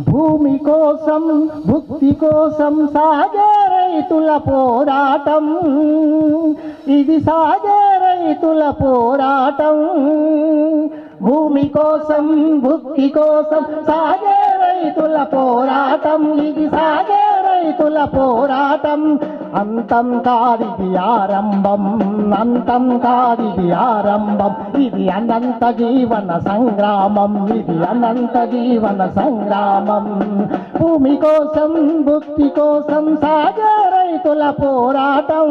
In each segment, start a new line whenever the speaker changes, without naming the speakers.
భూమి కోసం భుక్తి కోసం సాగే రైతుల పోరాటం. ఇది సాగే రైతుల పోరాటం. భూమి కోసం భుక్తి కోసం సాగే రైతుల పోరాటం. ఇది సాగే రైతుల పోరాటం అంతం కాదిది ఆరంభం అంతం కాదిది ఆరంభం. ఇది అనంత జీవన సంగ్రామం ఇది అనంత జీవన సంగ్రామం. భూమి కోసం భుక్తి కోసం సాగే రైతుల పోరాటం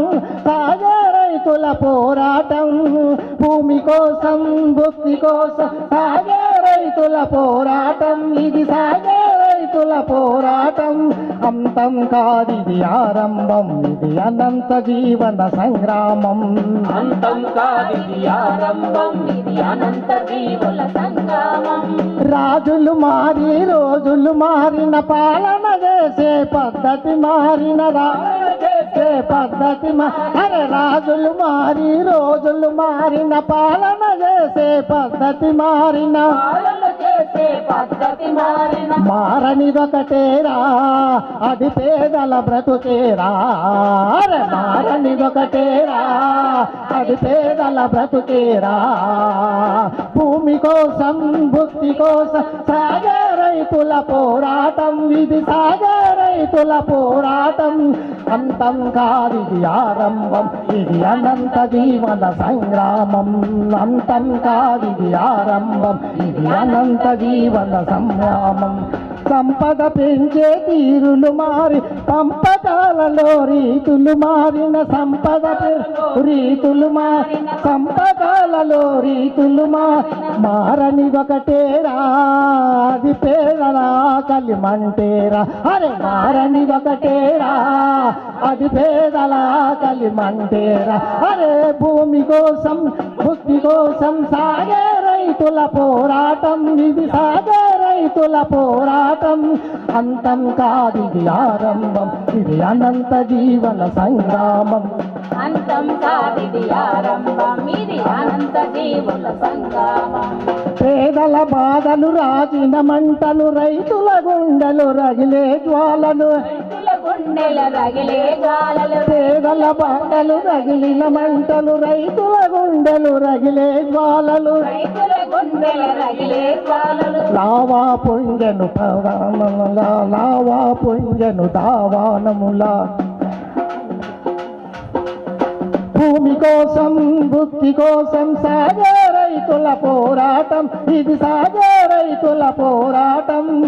సాగే రైతుల పోరాటం. భూమి కోసం భుక్తి కోసం సాగే రైతుల పోరాటం ఇది సాగే రైతుల పోరాటం. అంతం కాదిది ఆరంభం ఇది అనంత జీవన సంగ్రామం.
అంతం కాదిది ఆరంభం ఇది అనంత జీవుల సంగ్రామం.
రాజులు మారి రోజులు మారిన పాలన చేసే పద్ధతి మారిన రాజులు చేసే పద్ధతి మా అరే రాజులు మారి రోజులు మారిన పాలన చేసే పద్ధతి మారిన. మారనిదొకటేరా అది పేదల బ్రతుకేరా అరే మారనిదొకటేరా అది పేదల బ్రతుకేరా భూమి కోసం భుక్తి కోసం సాగే రైతుల పోరాటం ఇది సాగే రైతుల పోరాటం. అంతం కాదిది ఆరంభం. ఇది అనంత జీవన సంగ్రామం. అంతం కాదిది ఆరంభం. ఇది అనంత జీవన సంగ్రామం. సంపద పెంచే తీరులు మారి పంపకాలలో రీతులు మారిన సంపద రీతులు మా సంపకాలలో రీతులు మా మారని ఒకటేరా అది పేదల. ఆకలి మంటేరా అరే మారని ఒకటేరా అది పేదల ఆకలి మంటేరా అరే భూమి కోసం భక్తి కోసం సాగే రైతుల పోరాటం ఇది సాగే రైతుల పోరాటం. అంతం కాదు ఇది ఆరంభం ఇది అనంత జీవన సంగ్రామం.
అంతం కాదు ఇది ఆరంభం ఇది అనంత జీవన సంగ్రామం.
పేదల బాధలు రాజిన మంటలు రైతుల గుండెలు రగిలే
జ్వాలలు.
పేదల బాధలు రగిలిన మంటలు రైతుల గుండెలు రగిలే జ్వాలలు. లావా పొంగెను ప్రధానములా లావా పొంగెను దావానములా. భూమి కోసం బుద్ధి కోసం సాగే రైతుల పోరాటం. ఇది సాగే రైతుల పోరాటం.